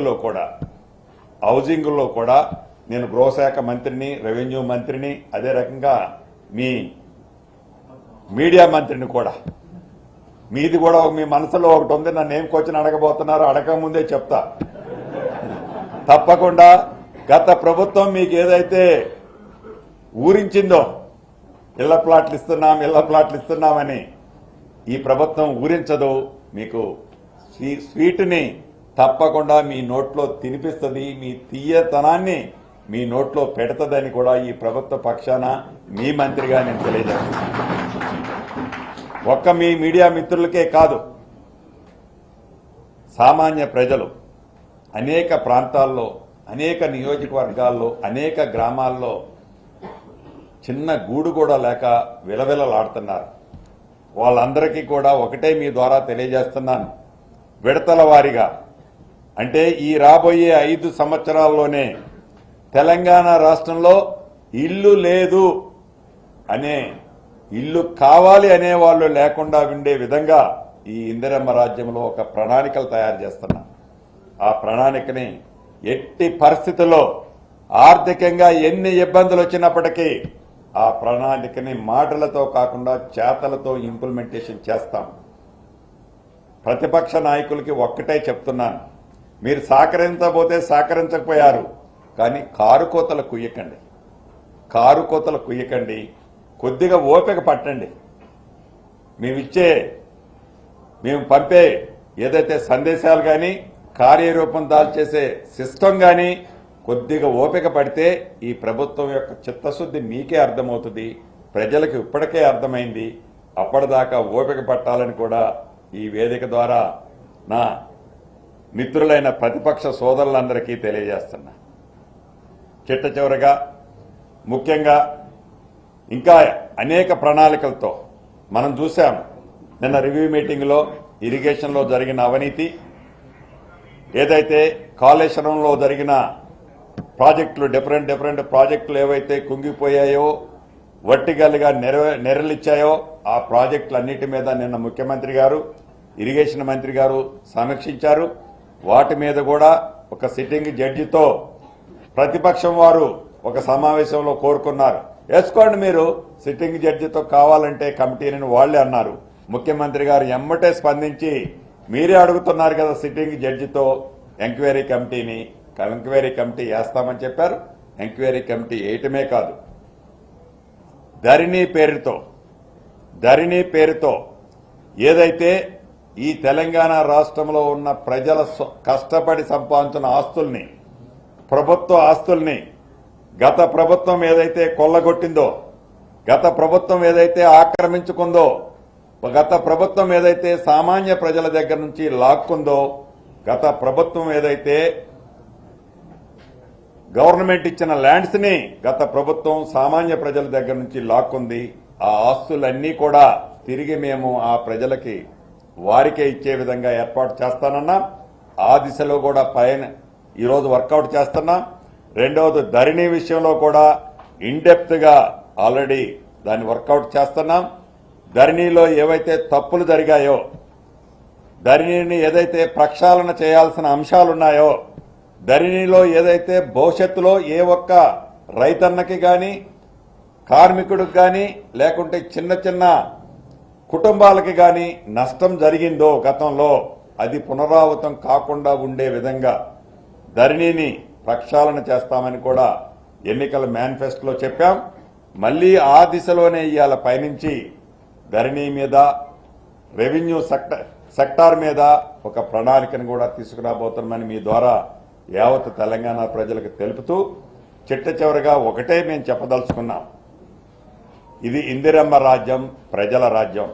లో కూడా హౌసింగ్లో కూడా నేను గృహశాఖ మంత్రిని రెవెన్యూ మంత్రిని అదే రకంగా మీ మీడియా మంత్రిని కూడా. మీది కూడా మీ మనసులో ఒకటి ఉంది నన్ను ఏం క్వశ్చన్ అడగబోతున్నారో అడగక ముందే చెప్తా. తప్పకుండా గత ప్రభుత్వం మీకు ఏదైతే ఊరించిందో ఇళ్ళ ప్లాట్లు ఇస్తున్నాం ఇళ్ళ ప్లాట్లు ఇస్తున్నామని ఈ ప్రభుత్వం ఊరించదు మీకు స్వీట్ని తప్పకుండా మీ నోట్లో తినిపిస్తుంది. మీ తీయతనాన్ని మీ నోట్లో పెడతదని కూడా ఈ ప్రభుత్వ పక్షాన మీ మంత్రిగా నేను తెలియజేస్తున్నాను. ఒక్క మీ మీడియా మిత్రులకే కాదు సామాన్య ప్రజలు అనేక ప్రాంతాల్లో అనేక నియోజకవర్గాల్లో అనేక గ్రామాల్లో చిన్న గూడు కూడా లేక విలవిలలాడుతున్నారు. వాళ్ళందరికీ కూడా ఒకటే మీ ద్వారా తెలియజేస్తున్నాను. విడతల వారిగా అంటే ఈ రాబోయే ఐదు సంవత్సరాల్లోనే తెలంగాణ రాష్ట్రంలో ఇల్లు లేదు అనే ఇల్లు కావాలి అనే వాళ్ళు లేకుండా ఉండే విధంగా ఈ ఇందిరమ్మ రాజ్యంలో ఒక ప్రణాళికలు తయారు చేస్తున్నా. ఆ ప్రణాళికని ఎట్టి పరిస్థితుల్లో ఆర్థికంగా ఎన్ని ఇబ్బందులు వచ్చినప్పటికీ ఆ ప్రణాళికని మాటలతో కాకుండా చేతలతో ఇంప్లిమెంటేషన్ చేస్తాం. ప్రతిపక్ష నాయకులకి ఒక్కటే చెప్తున్నాను. మీరు సహకరించబోతే సహకరించకపోయారు. కానీ కారు కోతలు కుయ్యకండి. కారు కోతలు కుయ్యకండి. కొద్దిగా ఓపిక పట్టండి. మేమిచ్చే మేము పంపే ఏదైతే సందేశాలు కానీ కార్యరూపం దాల్చేసే సిస్టమ్ కానీ కొద్దిగా ఓపిక పడితే ఈ ప్రభుత్వం యొక్క చిత్తశుద్ధి మీకే అర్థమవుతుంది. ప్రజలకు ఇప్పటికే అర్థమైంది. అప్పటిదాకా ఓపిక పట్టాలని కూడా ఈ వేదిక ద్వారా నా మిత్రులైన ప్రతిపక్ష సోదరులందరికీ తెలియజేస్తున్నా. చిట్ట చివరగా ముఖ్యంగా ఇంకా అనేక ప్రణాళికలతో మనం చూసాం నిన్న రివ్యూ మీటింగ్లో ఇరిగేషన్లో జరిగిన అవినీతి ఏదైతే కాళేశ్వరంలో జరిగిన ప్రాజెక్టులు డిఫరెంట్ డిఫరెంట్ ప్రాజెక్టులు ఏవైతే కుంగిపోయాయో వర్టికల్గా నెర నెరలిచ్చాయో ఆ ప్రాజెక్టులన్నిటి మీద నిన్న ముఖ్యమంత్రి గారు ఇరిగేషన్ మంత్రి గారు సమీక్షించారు. వాటి మీద కూడా ఒక సిట్టింగ్ జడ్జితో ప్రతిపక్షం వారు ఒక సమావేశంలో కోరుకున్నారు. వేసుకోండి మీరు సిట్టింగ్ జడ్జితో కావాలంటే కమిటీని వాళ్ళే అన్నారు. ముఖ్యమంత్రి గారు ఎమ్మటే స్పందించి మీరే అడుగుతున్నారు కదా సిట్టింగ్ జడ్జితో ఎంక్వైరీ కమిటీని. ఎంక్వైరీ కమిటీ వేస్తామని చెప్పారు. ఎంక్వైరీ కమిటీ వేయటమే కాదు. ధరణి పేరుతో ధరణి పేరుతో ఏదైతే ఈ తెలంగాణ రాష్ట్రంలో ఉన్న ప్రజల కష్టపడి సంపాదించిన ఆస్తుల్ని ప్రభుత్వ ఆస్తుల్ని గత ప్రభుత్వం ఏదైతే కొల్లగొట్టిందో గత ప్రభుత్వం ఏదైతే ఆక్రమించుకుందో గత ప్రభుత్వం ఏదైతే సామాన్య ప్రజల దగ్గర నుంచి లాక్కుందో గత ప్రభుత్వం ఏదైతే గవర్నమెంట్ ఇచ్చిన ల్యాండ్స్ని గత ప్రభుత్వం సామాన్య ప్రజల దగ్గర నుంచి లాక్కుంది ఆ ఆస్తులన్నీ కూడా తిరిగి మేము ఆ ప్రజలకి వారికే ఇచ్చే విధంగా ఏర్పాటు చేస్తానన్నా ఆ దిశలో కూడా పైన ఈరోజు వర్కౌట్ చేస్తున్నాం. రెండవది ధరణి విషయంలో కూడా ఇన్డెప్త్గా ఆల్రెడీ దాన్ని వర్కౌట్ చేస్తున్నాం. ధరణిలో ఏవైతే తప్పులు జరిగాయో ధరణిని ఏదైతే ప్రక్షాళన చేయాల్సిన అంశాలున్నాయో ధరణిలో ఏదైతే భవిష్యత్తులో ఏ ఒక్క రైతన్నకి కానీ కార్మికుడికి కానీ లేకుంటే చిన్న చిన్న కుటుంబాలకి కానీ నష్టం జరిగిందో గతంలో అది పునరావృతం కాకుండా ఉండే విధంగా ధరణిని ప్రక్షాళన చేస్తామని కూడా ఎన్నికల మేనిఫెస్టోలో చెప్పాం. మళ్ళీ ఆ దిశలోనే ఇవాళ పయనించి ధరణి మీద రెవెన్యూ సెక్టర్ సెక్టార్ మీద ఒక ప్రణాళికను కూడా తీసుకురాబోతున్నామని మీ ద్వారా యావత్ తెలంగాణ ప్రజలకు తెలుపుతూ చిట్ట చివరిగా ఒకటే మేము చెప్పదలుచుకున్నాం. ఇది ఇందిరమ్మ రాజ్యం ప్రజల రాజ్యం.